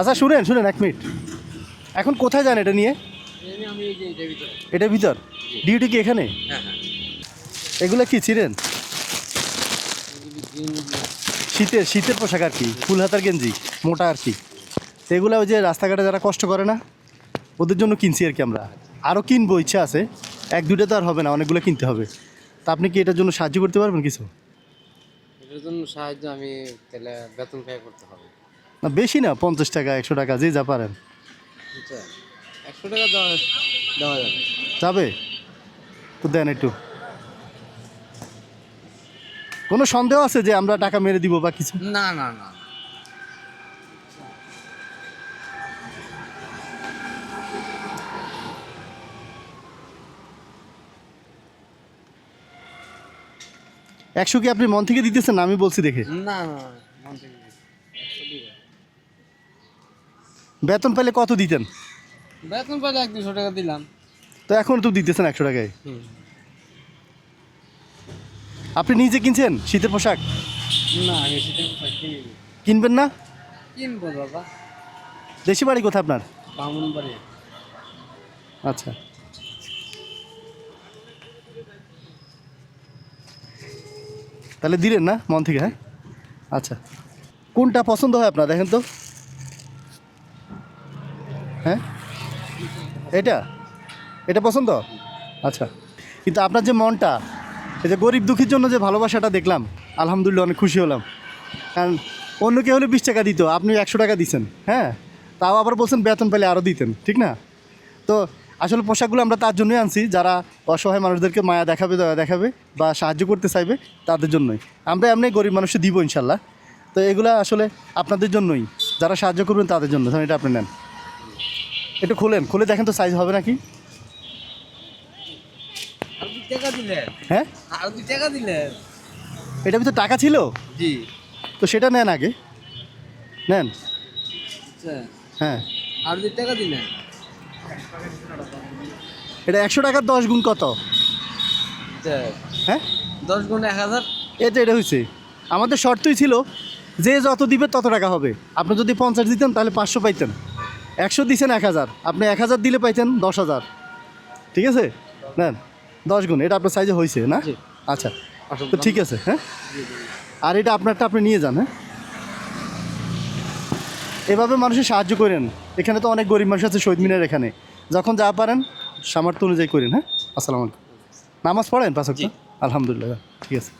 আচ্ছা শুনেন শুনেন, এক মিনিট। এখন কোথায় যান এটা নিয়ে? এটার ভিতরে। ডিউটি কি এখানে? এগুলো কি ছিলেন শীতের শীতের পোশাক আর কি, ফুল হাতার গেঞ্জি, মোটা আর কি। এগুলো ওই যে রাস্তাঘাটে যারা কষ্ট করে না, ওদের জন্য কিনছি আর কি আমরা। আরও কিনবো ইচ্ছা আছে। এক দুটো তো আর হবে না, অনেকগুলো কিনতে হবে। তা আপনি কি এটার জন্য সাহায্য করতে পারবেন কিছু? এটার জন্য সাহায্য আমি তাহলে বেতন পে করতে হবে। না বেশি না পঞ্চাশ টাকা একশো টাকা যে যা পারেন। একশো টাকা দেওয়া যাবে। যাবে? তো দেন একটু। কোনো সন্দেহ আছে যে আমরা টাকা মেরে দিব বা কিছু? না না না। একশো কি আপনি মন থেকে দিতেছেন আমি বলছি দেখে। না না মন থেকে। বেতন পেলে কত দিতেন? বেতন পাইলে এক দুশো টাকা দিলাম। তো এখন তো দিতেছেন একশো টাকায়। আপনি নিজে কিনছেন শীতের পোশাক? না আমি সেটা কিনি কিনবেন না? কিনবো বাবা। দেশি বাড়ি কোথায় আপনার? আচ্ছা। তাহলে দিলেন না মন থেকে হ্যাঁ? আচ্ছা। কোনটা পছন্দ হয় আপনার দেখেন তো? হ্যাঁ? এটা? এটা পছন্দ? আচ্ছা। কিন্তু আপনার যে মনটা, এই যে গরিব দুঃখীর জন্য যে ভালোবাসাটা দেখলাম, আলহামদুলিল্লাহ অনেক খুশি হলাম। কারণ অন্য কেউ হলে বিশ টাকা দিত, আপনি একশো টাকা দিচ্ছেন হ্যাঁ? তাও আবার বলছেন বেতন পেলে আরও দিতেন, ঠিক না? তো আসলে পোশাকগুলো আমরা তার জন্যই আনছি, যারা অসহায় মানুষদেরকে মায়া দেখাবে, দয়া দেখাবে বা সাহায্য করতে চাইবে, তাদের জন্যই। আমরা এমনি গরিব মানুষকে দিব ইনশাল্লাহ। তো এগুলো আসলে আপনাদের জন্যই, যারা সাহায্য করবেন তাদের জন্য, ধরেন এটা আপনি নেন। একটু খুলেন খুলে দেখেন তো সাইজ হবে নাকি। হ্যাঁ? টাকা দিলেন? এটা ভিতরে টাকা ছিল? জি। তো সেটা নেন আগে। নেন। আচ্ছা। হ্যাঁ। আর দুই টাকা দিলেন? এটা একশো টাকার দশ গুণ কত? আচ্ছা। হ্যাঁ? দশ গুণ এক হাজার? এটা হয়েছে আমাদের শর্তই ছিল যে যত দিবে তত টাকা হবে। আপনি যদি পঞ্চাশ দিতেন তাহলে পাঁচশো পাইতেন। একশো দিছেন এক হাজার। আপনি এক হাজার দিলে পাইতেন দশ হাজার। ঠিক আছে? নেন দশ গুণ এটা আপনার সাইজে হয়েছে না। আচ্ছা তো ঠিক আছে হ্যাঁ? আর এটা আপনারটা আপনি নিয়ে যান হ্যাঁ? এভাবে মানুষের সাহায্য করেন। এখানে তো অনেক গরিব মানুষ আছে শহীদ মিনার এখানে। যখন যা পারেন সামর্থ্য অনুযায়ী করেন হ্যাঁ? আসসালামু আলাইকুম। নামাজ পড়েন পাঁচ ওয়াক্ত? আলহামদুলিল্লাহ ঠিক আছে।